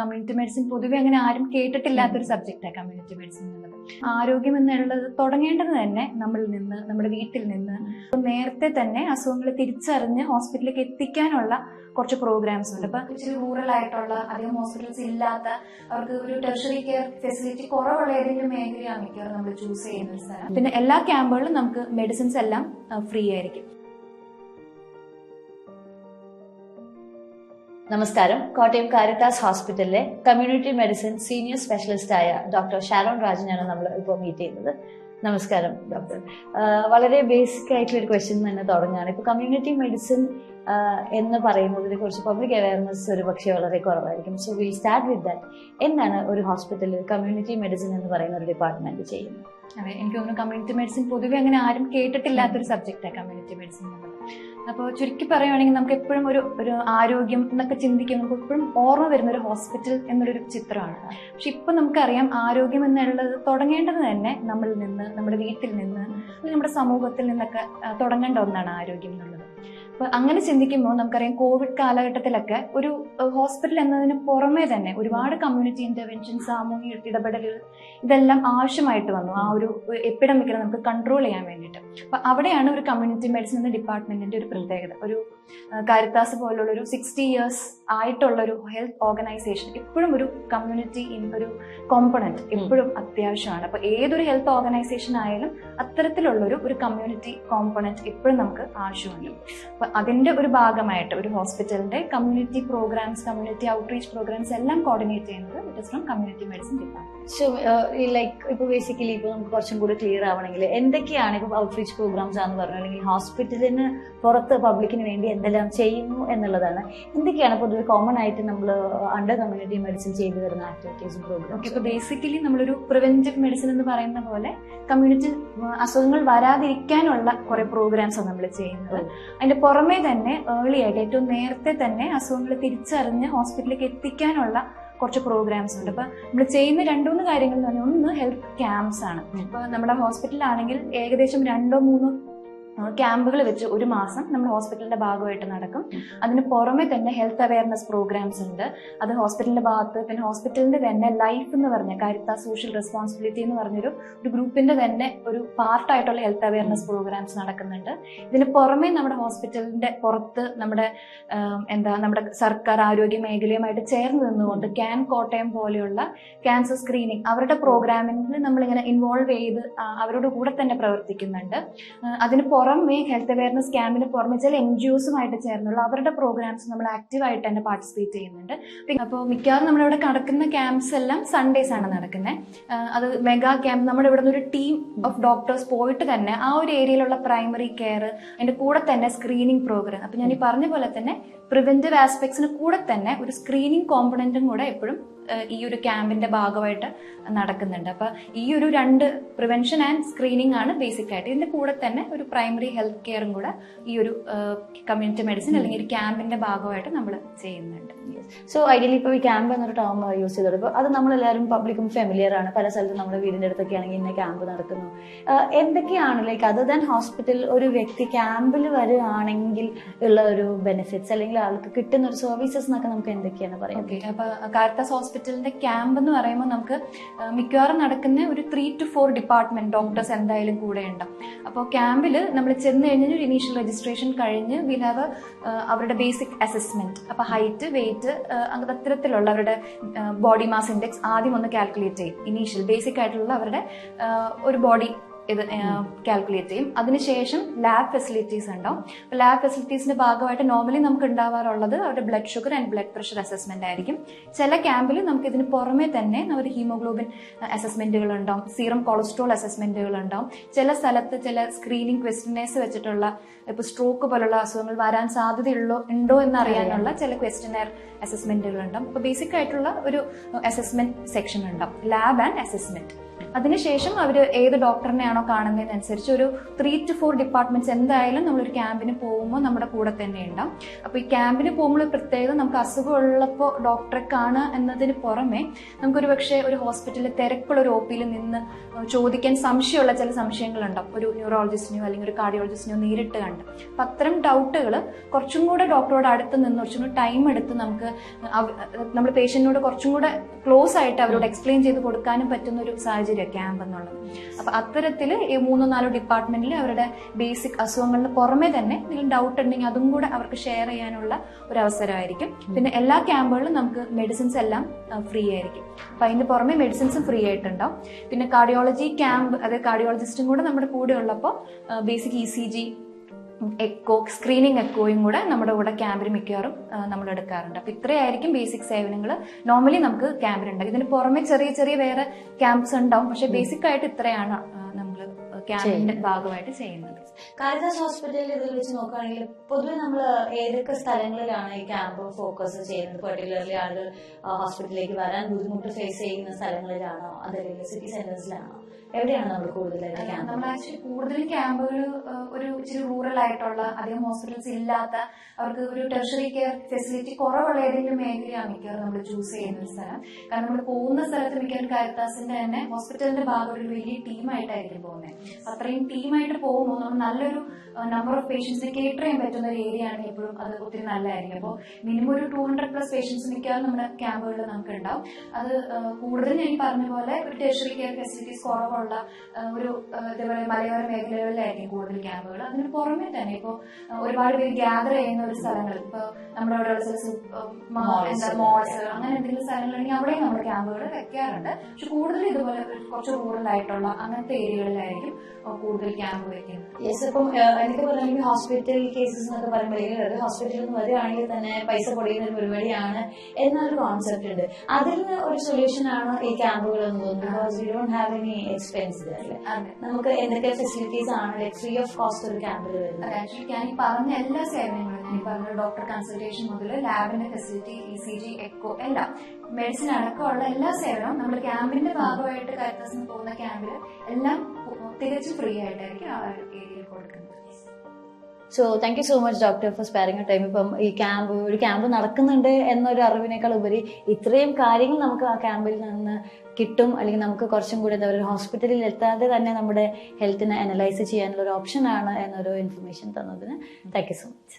Community medicine പൊതുവെ അങ്ങനെ ആരും കേട്ടിട്ടില്ലാത്തൊരു സബ്ജക്റ്റാണ് കമ്മ്യൂണിറ്റി മെഡിസിൻ എന്നുള്ളത്. ആരോഗ്യം എന്നുള്ളത് തുടങ്ങേണ്ടത് തന്നെ നമ്മളിൽ നിന്ന് നമ്മുടെ വീട്ടിൽ നിന്ന്. നേരത്തെ തന്നെ അസുഖങ്ങൾ തിരിച്ചറിഞ്ഞ് ഹോസ്പിറ്റലിലേക്ക് എത്തിക്കാനുള്ള കുറച്ച് പ്രോഗ്രാംസ് ഉണ്ട്. ഇപ്പൊ ഇച്ചിരി റൂറൽ ആയിട്ടുള്ള അധികം ഹോസ്പിറ്റൽസ് ഇല്ലാത്ത അവർക്ക് ഒരു ടെറിഷറി കെയർ ഫെസിലിറ്റി കുറവുള്ള ഏതെങ്കിലും മേഖലയാണ് മിക്കവാറും നമ്മൾ ചൂസ് ചെയ്യുന്ന സ്ഥലം. പിന്നെ എല്ലാ ക്യാമ്പുകളിലും നമുക്ക് മെഡിസിൻസ് എല്ലാം ഫ്രീ ആയിരിക്കും. നമസ്കാരം. കോട്ടയം കാരിത്താസ് ഹോസ്പിറ്റലിലെ കമ്മ്യൂണിറ്റി മെഡിസിൻ സീനിയർ സ്പെഷ്യലിസ്റ്റ് ആയ ഡോക്ടർ ഷാരോൺ രാജനാണ് നമ്മൾ ഇപ്പോൾ മീറ്റ് ചെയ്യുന്നത്. നമസ്കാരം ഡോക്ടർ. വളരെ ബേസിക് ആയിട്ടുള്ള ഒരു ക്വസ്റ്റ്യൻ തന്നെ തുടങ്ങുകയാണ്. ഇപ്പൊ കമ്മ്യൂണിറ്റി മെഡിസിൻ എന്ന് പറയുന്നതിനെ കുറിച്ച് പബ്ലിക് അവയർനെസ് ഒരു പക്ഷേ വളരെ കുറവായിരിക്കും. So will start with that എന്താണ് ഒരു ഹോസ്പിറ്റലിൽ കമ്മ്യൂണിറ്റി മെഡിസിൻ എന്ന് പറയുന്ന ഒരു ഡിപ്പാർട്ട്മെന്റ് ചെയ്യുന്നത്? അതെ എനിക്ക് തോന്നുന്നു കമ്മ്യൂണിറ്റി മെഡിസിൻ പൊതുവെ അങ്ങനെ ആരും കേട്ടിട്ടില്ലാത്തൊരു സബ്ജക്റ്റാണ് കമ്മ്യൂണിറ്റി മെഡിസിൻ എന്നുള്ളത് അപ്പോൾ ചുരുക്കി പറയുവാണെങ്കിൽ നമുക്ക് എപ്പോഴും ഒരു ഒരു ആരോഗ്യം എന്നൊക്കെ ചിന്തിക്കുമ്പോൾ നമുക്ക് എപ്പോഴും ഓർമ്മ വരുന്ന ഒരു ഹോസ്പിറ്റൽ എന്നുള്ളൊരു ചിത്രമാണ്. പക്ഷെ ഇപ്പൊ നമുക്കറിയാം ആരോഗ്യം എന്നുള്ളത് തുടങ്ങേണ്ടത് തന്നെ നമ്മളിൽ നിന്ന് നമ്മുടെ വീട്ടിൽ നിന്ന് നമ്മുടെ സമൂഹത്തിൽ നിന്നൊക്കെ തുടങ്ങേണ്ട ഒന്നാണ് ആരോഗ്യം എന്നുള്ളത്. അപ്പൊ അങ്ങനെ ചിന്തിക്കുമ്പോൾ നമുക്കറിയാം കോവിഡ് കാലഘട്ടത്തിലൊക്കെ ഒരു ഹോസ്പിറ്റൽ എന്നതിന് പുറമേ തന്നെ ഒരുപാട് കമ്മ്യൂണിറ്റി ഇന്റർവെൻഷൻ സാമൂഹിക ഇടപെടലുകൾ ഇതെല്ലാം ആവശ്യമായിട്ട് വന്നു. ആ ഒരു എപ്പിഡമിക്കിനെ നമുക്ക് കൺട്രോൾ ചെയ്യാൻ വേണ്ടിയിട്ട്. അപ്പൊ അവിടെയാണ് ഒരു കമ്മ്യൂണിറ്റി മെഡിസിൻ എന്ന ഡിപ്പാർട്ട്മെന്റിന്റെ ഒരു പ്രത്യേകത. ഒരു കാരിത്താസ് പോലുള്ള ഒരു സിക്സ്റ്റി ഇയേഴ്സ് ആയിട്ടുള്ള ഒരു ഹെൽത്ത് ഓർഗനൈസേഷൻ എപ്പോഴും ഒരു കമ്മ്യൂണിറ്റി ഒരു കോമ്പണന്റ് എപ്പോഴും അത്യാവശ്യമാണ്. അപ്പൊ ഏതൊരു ഹെൽത്ത് ഓർഗനൈസേഷൻ ആയാലും അത്തരത്തിലുള്ളൊരു ഒരു കമ്മ്യൂണിറ്റി കോമ്പണന്റ് എപ്പോഴും നമുക്ക് ആവശ്യമുണ്ട്. അപ്പൊ അതിന്റെ ഒരു ഭാഗമായിട്ട് ഒരു ഹോസ്പിറ്റലിന്റെ community programs community outreach programs എല്ലാം കോർഡിനേറ്റ് ചെയ്യുന്നത് it is from community medicine department so like ഇപ്പൊ ബേസിക്കലി ഇപ്പൊ നമുക്ക് കുറച്ചും കൂടി ക്ലിയർ ആവണമെങ്കിൽ എന്തൊക്കെയാണ് ഇപ്പൊ ഔട്ട്റീച്ച് പ്രോഗ്രാംസ് ആണെന്ന് പറഞ്ഞു അല്ലെങ്കിൽ ഹോസ്പിറ്റലിന് പുറത്ത് പബ്ലിക്കിന് വേണ്ടി എന്തെല്ലാം ചെയ്യുന്നു എന്നുള്ളതാണ്. എന്തൊക്കെയാണ് പൊതുവെ കോമൺ ആയിട്ട് നമ്മൾ അണ്ടർ കമ്മ്യൂണിറ്റി മെഡിസിൻ ചെയ്തു വരുന്ന ആക്ടിവിറ്റീസും ഓക്കെ പ്രോഗ്രാംസ് ഇപ്പൊ ബേസിക്കലി നമ്മളൊരു പ്രിവെന്റീവ് മെഡിസിൻ എന്ന് പറയുന്ന പോലെ കമ്മ്യൂണിറ്റി അസുഖങ്ങൾ വരാതിരിക്കാനുള്ള കുറേ പ്രോഗ്രാംസ് ആണ് നമ്മൾ ചെയ്യുന്നത്. അതിന്റെ പുറമേ തന്നെ ഏർലി ആയിട്ട് ഏറ്റവും നേരത്തെ തന്നെ അസുഖങ്ങൾ തിരിച്ചറിഞ്ഞ് ഹോസ്പിറ്റലിലേക്ക് എത്തിക്കാനുള്ള കുറച്ച് പ്രോഗ്രാംസ് ഉണ്ട്. അപ്പൊ നമ്മൾ ചെയ്യുന്ന രണ്ടുമൂന്ന് കാര്യങ്ങൾ എന്ന് പറഞ്ഞാൽ ഒന്ന് ഹെൽത്ത് ക്യാമ്പ്സ് ആണ്. ഇപ്പൊ നമ്മുടെ ഹോസ്പിറ്റലിലാണെങ്കിൽ ഏകദേശം രണ്ടോ മൂന്നോ ക്യാമ്പുകൾ വെച്ച് ഒരു മാസം നമ്മൾ ഹോസ്പിറ്റലിന്റെ ഭാഗമായിട്ട് നടക്കും. അതിന് പുറമെ തന്നെ ഹെൽത്ത് അവയർനെസ് പ്രോഗ്രാംസ് ഉണ്ട്. അത് ഹോസ്പിറ്റലിന്റെ ഭാഗത്ത് പിന്നെ ഹോസ്പിറ്റലിന്റെ തന്നെ ലൈഫ് എന്ന് പറഞ്ഞ കരുത്ത സോഷ്യൽ റെസ്പോൺസിബിലിറ്റി എന്ന് പറഞ്ഞൊരു ഒരു ഗ്രൂപ്പിന്റെ തന്നെ ഒരു പാർട്ടായിട്ടുള്ള ഹെൽത്ത് അവയർനെസ് പ്രോഗ്രാംസ് നടക്കുന്നുണ്ട്. ഇതിന് പുറമെ നമ്മുടെ ഹോസ്പിറ്റലിന്റെ പുറത്ത് നമ്മുടെ എന്താ നമ്മുടെ സർക്കാർ ആരോഗ്യ മേഖലയുമായിട്ട് ചേർന്ന് നിന്നുകൊണ്ട് ക്യാൻ കോട്ടയം പോലെയുള്ള ക്യാൻസർ സ്ക്രീനിങ് അവരുടെ പ്രോഗ്രാമിൽ നമ്മളിങ്ങനെ ഇൻവോൾവ് ചെയ്ത് അവരോട് കൂടെ തന്നെ പ്രവർത്തിക്കുന്നുണ്ട്. അതിന് പുറമെ ഹെൽത്ത് അവയർനെസ് ക്യാമ്പിന് പുറമെ ചില എൻ ജി ഒസുമായിട്ട് ചേർന്നുള്ള അവരുടെ പ്രോഗ്രാംസ് നമ്മൾ ആക്റ്റീവായിട്ട് തന്നെ പാർട്ടിസിപ്പേറ്റ് ചെയ്യുന്നുണ്ട്. അപ്പോൾ മിക്കവാറും നമ്മളിവിടെ നടക്കുന്ന ക്യാമ്പ്സ് എല്ലാം സൺഡേസ് ആണ് നടക്കുന്നത് അത് മെഗാ ക്യാമ്പ് നമ്മുടെ ഇവിടെ ഒരു ടീം ഓഫ് ഡോക്ടേഴ്സ് പോയിട്ട് തന്നെ ആ ഒരു ഏരിയയിലുള്ള പ്രൈമറി കെയർ അതിന്റെ കൂടെ തന്നെ സ്ക്രീനിങ് പ്രോഗ്രാം അപ്പം ഞാൻ ഈ പറഞ്ഞ പോലെ തന്നെ പ്രിവെന്റീവ് ആസ്പെക്ട്സിന് കൂടെ തന്നെ ഒരു സ്ക്രീനിങ് കോമ്പണന്റും കൂടെ എപ്പോഴും ഈ ഒരു ക്യാമ്പിന്റെ ഭാഗമായിട്ട് നടക്കുന്നുണ്ട്. അപ്പൊ ഈ ഒരു രണ്ട് പ്രിവെൻഷൻ ആൻഡ് സ്ക്രീനിങ് ആണ് ബേസിക് ആയിട്ട് ഇതിന്റെ കൂടെ തന്നെ ഒരു പ്രൈമറി ഹെൽത്ത് കെയറും കൂടെ ഈ ഒരു കമ്മ്യൂണിറ്റി മെഡിസിൻ അല്ലെങ്കിൽ ഒരു ക്യാമ്പിന്റെ ഭാഗമായിട്ട് നമ്മൾ ചെയ്യുന്നുണ്ട്. സോ ഐഡിയലി ഇപ്പോൾ ഈ ക്യാമ്പ് എന്നൊരു ടേം യൂസ് ചെയ്തോളൂ. ഇപ്പോൾ അത് നമ്മളെല്ലാവരും പബ്ലിക്കും ഫെമിലിയർ ആണ്. പല സ്ഥലത്തും നമ്മുടെ വീടിന്റെ അടുത്തൊക്കെ ആണെങ്കിൽ ഇന്ന ക്യാമ്പ് നടക്കുന്നു. എന്തൊക്കെയാണ് ലൈക്ക് അതർ ദാൻ ഹോസ്പിറ്റൽ ഒരു വ്യക്തി ക്യാമ്പിൽ വരികയാണെങ്കിൽ ഉള്ള ഒരു ബെനിഫിറ്റ്സ് അല്ലെങ്കിൽ ആൾക്ക് കിട്ടുന്ന ഒരു സർവീസസ് എന്നൊക്കെ നമുക്ക് എന്തൊക്കെയാണ് പറയുന്നത്? ഓക്കെ അപ്പൊ കാരിത്താസ് ഹോസ്പിറ്റലിന്റെ ക്യാമ്പ് എന്ന് പറയുമ്പോൾ നമുക്ക് മിക്കവാറും നടക്കുന്ന ഒരു three two four department doctors എന്തായാലും കൂടെ ഉണ്ടാവും അപ്പോൾ ക്യാമ്പിൽ നമ്മൾ ചെന്ന് കഴിഞ്ഞാൽ ഒരു ഇനീഷ്യൽ രജിസ്ട്രേഷൻ കഴിഞ്ഞ് വിൽ ഹാവ് അവരുടെ ബേസിക് അസസ്മെന്റ് അപ്പോൾ ഹൈറ്റ് വെയിറ്റ് അത്തരത്തിലുള്ള അവരുടെ ബോഡി മാസ് ഇൻഡെക്സ് ആദ്യം ഒന്ന് കാൽക്കുലേറ്റ് ചെയ്യും. ഇനീഷ്യൽ ബേസിക് ആയിട്ടുള്ള അവരുടെ ഒരു ബോഡി ഇത് കാൽക്കുലേറ്റ് ചെയ്യും. അതിനുശേഷം ലാബ് ഫെസിലിറ്റീസ് ഉണ്ടാവും. ലാബ് ഫെസിലിറ്റീസിന്റെ ഭാഗമായിട്ട് നോർമലി നമുക്ക് ഉണ്ടാവാറുള്ളത് അവരുടെ blood sugar and blood pressure assessment ആയിരിക്കും. ചില ക്യാമ്പിൽ നമുക്ക് ഇതിന് പുറമെ തന്നെ ഒരു ഹീമോഗ്ലോബിൻ അസസ്മെന്റുകൾ ഉണ്ടാവും. സീറം കൊളസ്ട്രോൾ അസസ്മെന്റുകൾ ഉണ്ടാവും. ചില സ്ഥലത്ത് ചില സ്ക്രീനിങ് ക്വസ്റ്റിനേഴ്സ് വെച്ചിട്ടുള്ള ഇപ്പൊ സ്ട്രോക്ക് പോലുള്ള അസുഖങ്ങൾ വരാൻ സാധ്യതയുള്ളോ ഉണ്ടോ എന്ന് അറിയാനുള്ള ചില ക്വസ്റ്റിനെയർ അസസ്മെന്റുകൾ ഉണ്ടാവും. അപ്പൊ ബേസിക് ആയിട്ടുള്ള ഒരു അസസ്മെന്റ് സെക്ഷൻ ഉണ്ടാവും. ലാബ് ആൻഡ് അസസ്മെന്റ് അതിനുശേഷം അവർ ഏത് ഡോക്ടറിനെയാണോ ആണോ കാണുന്നതിനനുസരിച്ച് ഒരു ത്രീ ടു ഫോർ ഡിപ്പാർട്ട്മെന്റ്സ് എന്തായാലും നമ്മളൊരു ക്യാമ്പിന് പോകുമ്പോൾ നമ്മുടെ കൂടെ തന്നെ ഉണ്ടാവും. അപ്പോൾ ഈ ക്യാമ്പിന് പോകുമ്പോൾ പ്രത്യേകം നമുക്ക് അസുഖമുള്ളപ്പോൾ ഡോക്ടറെ കാണുക എന്നതിന് പുറമെ നമുക്കൊരു പക്ഷേ ഒരു ഹോസ്പിറ്റലിൽ തിരക്കുള്ള ഒരു ഒ നിന്ന് ചോദിക്കാൻ സംശയമുള്ള ചില സംശയങ്ങളുണ്ടാവും. ഒരു ന്യൂറോളജിസ്റ്റിനെയോ അല്ലെങ്കിൽ ഒരു കാർഡിയോളജിസ്റ്റിനെയോ നേരിട്ട് കണ്ട്. അപ്പം അത്തരം ഡൗട്ടുകൾ കുറച്ചും കൂടെ ഡോക്ടറോട് അടുത്ത് നിന്ന് കുറച്ചും കൂടെ ടൈം എടുത്ത് നമുക്ക് നമ്മൾ പേഷ്യന്റിനോട് കുറച്ചും കൂടെ ക്ലോസ് ആയിട്ട് അവരോട് എക്സ്പ്ലെയിൻ ചെയ്ത് കൊടുക്കാനും പറ്റുന്ന ഒരു സാഹചര്യം ക്യാമ്പ് എന്നുള്ളത്. അപ്പൊ അത്തരത്തിൽ ഈ മൂന്നോ നാലോ ഡിപ്പാർട്ട്മെന്റിൽ അവരുടെ ബേസിക് അസുഖങ്ങളുടെ പുറമെ തന്നെ എന്തെങ്കിലും ഡൗട്ട് ഉണ്ടെങ്കിൽ അതും കൂടെ അവർക്ക് ഷെയർ ചെയ്യാനുള്ള ഒരു അവസരമായിരിക്കും പിന്നെ എല്ലാ ക്യാമ്പുകളിലും നമുക്ക് മെഡിസിൻസ് എല്ലാം ഫ്രീ ആയിരിക്കും. അപ്പൊ അതിന് പുറമെ മെഡിസിൻസും ഫ്രീ ആയിട്ടുണ്ടാവും. പിന്നെ കാർഡിയോളജി ക്യാമ്പ് അതായത് കാർഡിയോളജിസ്റ്റും കൂടെ നമ്മുടെ കൂടെ ഉള്ളപ്പോൾ basic E C G echo screening എക്കോയും കൂടെ നമ്മുടെ കൂടെ ക്യാമ്പിൽ മിക്കവാറും നമ്മൾ എടുക്കാറുണ്ട്. അപ്പൊ ഇത്രയായിരിക്കും ബേസിക് സേവനങ്ങൾ നോർമലി നമുക്ക് ക്യാമ്പിലുണ്ടാകും ഇതിന് പുറമെ ചെറിയ ചെറിയ വേറെ ക്യാമ്പ്സ് ഉണ്ടാവും. പക്ഷെ ബേസിക് ആയിട്ട് ഇത്രയാണ് ക്യാമ്പിന്റെ ഭാഗമായിട്ട് ചെയ്യുന്നത്. കാരിതാസ് ഹോസ്പിറ്റലിൽ ഇതിൽ വെച്ച് നോക്കുകയാണെങ്കിൽ പൊതുവെ നമ്മൾ ഏതൊക്കെ സ്ഥലങ്ങളിലാണ് ഈ ക്യാമ്പ് ഫോക്കസ് ചെയ്യുന്നത്? പെർട്ടിക്കുലർലി ആളുകൾ ഹോസ്പിറ്റലിലേക്ക് വരാൻ ബുദ്ധിമുട്ട് ഫേസ് ചെയ്യുന്ന സ്ഥലങ്ങളിലാണോ? അതല്ലെങ്കിൽ സിറ്റി സെന്റേഴ്സിലാണോ എവിടെയാണ് നമ്മൾ കൂടുതലായിട്ട് ക്യാമ്പ് നമ്മൾ ആക്ച്വലി കൂടുതലും ക്യാമ്പുകൾ ഒരു ഇച്ചിരി റൂറൽ ആയിട്ടുള്ള അധികം ഹോസ്പിറ്റൽസ് ഇല്ലാത്ത അവർക്ക് ഒരു ടെർഷറി കെയർ ഫെസിലിറ്റി കുറവുള്ള ഏതെങ്കിലും മേഖലയാണ് മിക്കവാറും നമ്മൾ ചൂസ് ചെയ്യുന്ന സ്ഥലം. കാരണം നമ്മൾ പോകുന്ന സ്ഥലത്ത് മിക്കവാറും കാരിത്താസിന്റെ തന്നെ ഹോസ്പിറ്റലിന്റെ ഭാഗം ഒരു വലിയ ടീമായിട്ടായിരിക്കും പോകുന്നത് അപ്പൊ അത്രയും ടീമായിട്ട് പോകുമ്പോൾ നമ്മൾ നല്ലൊരു നമ്പർ ഓഫ് പേഷ്യൻസിനെ കേറ്റർ ചെയ്യാൻ പറ്റുന്ന ഒരു ഏരിയ ആണെങ്കിൽ എപ്പോഴും അത് ഒത്തിരി നല്ലതായിരിക്കും. അപ്പോൾ മിനിമം ഒരു ടു ഹൺഡ്രഡ് പ്ലസ് പേഷ്യൻസ് മിക്കവാറും നമ്മുടെ ക്യാമ്പുകളിൽ നമുക്ക് ഉണ്ടാവും അത് കൂടുതലും ഞാൻ പറഞ്ഞ പോലെ ഒരു ടെർഷറി കെയർ ഫെസിലിറ്റീസ് കുറവുള്ള ആ, ഒരു ഇതേപോലെ മലയോര മേഖലകളിലായിരിക്കും കൂടുതൽ ക്യാമ്പുകൾ. അതിന് പുറമെ തന്നെ ഇപ്പോൾ ഒരുപാട് പേര് ഗ്യാദർ ചെയ്യുന്ന ഒരു സ്ഥലങ്ങൾ ഇപ്പോൾ നമ്മുടെ അവിടെ ഉള്ള ചില മോൾസ് അങ്ങനെ എന്തെങ്കിലും സ്ഥലങ്ങളാണെങ്കിൽ അവിടെയും നമ്മുടെ ക്യാമ്പുകൾ വെക്കാറുണ്ട്. പക്ഷെ കൂടുതൽ ഇതുപോലെ കുറച്ച് റൂറൽ ആയിട്ടുള്ള അങ്ങനത്തെ ഏരിയകളിലായിരിക്കും കൂടുതൽ ക്യാമ്പ് വെക്കുന്നത്. യെസ് അപ്പം എനിക്ക് പറയുകയാണെങ്കിൽ ഹോസ്പിറ്റൽ കേസസ് എന്നൊക്കെ പറയുമ്പോഴേക്കും ഒരു ഹോസ്പിറ്റലിൽ നിന്ന് വരികയാണെങ്കിൽ തന്നെ പൈസ പൊടിയുന്ന ഒരു പരിപാടിയാണ് എന്നൊരു കോൺസെപ്റ്റ് ഉണ്ട്. അതിന് ഒരു സൊല്യൂഷൻ ആണ് ഈ ക്യാമ്പുകൾ എന്ന് തോന്നുന്നു because you don't have any expense അല്ലേ? അതെ. നമുക്ക് എന്തൊക്കെ ഫെസിലിറ്റീസ് ആണ് ഫ്രീ ഓഫ് കോസ്റ്റ് ഒരു ക്യാമ്പിൽ വരുന്നത്? ആക്ച്വലി ഞാൻ ഈ പറഞ്ഞ എല്ലാ സേവനങ്ങളും ഞാൻ പറഞ്ഞ ഡോക്ടർ കൺസൾട്ടേഷൻ മുതൽ ലാബിന്റെ facility E C G echo എല്ലാം മെഡിസിൻ അടക്കമുള്ള എല്ലാ സേവനവും നമ്മുടെ ക്യാമ്പിന്റെ ഭാഗമായിട്ട് കരുത്തസിന് പോകുന്ന ക്യാമ്പിൽ എല്ലാം തികച്ചും ഫ്രീ ആയിട്ടായിരിക്കും ആ ഏരിയയിൽ കൊടുക്കുന്നത്. So thank you so much doctor for sparing time ഇപ്പം ഈ ക്യാമ്പ് ഒരു ക്യാമ്പ് നടക്കുന്നുണ്ട് എന്നൊരു അറിവിനേക്കാൾ ഉപരി ഇത്രയും കാര്യങ്ങൾ നമുക്ക് ആ ക്യാമ്പിൽ നിന്ന് കിട്ടും അല്ലെങ്കിൽ നമുക്ക് കുറച്ചും കൂടി എന്താ പറയുക ഹോസ്പിറ്റലിൽ എത്താതെ തന്നെ നമ്മുടെ ഹെൽത്തിനെ അനലൈസ് ചെയ്യാനുള്ള ഒരു ഓപ്ഷൻ ആണ് എന്നൊരു ഇൻഫർമേഷൻ തന്നതിന് താങ്ക് യു സോ മച്ച്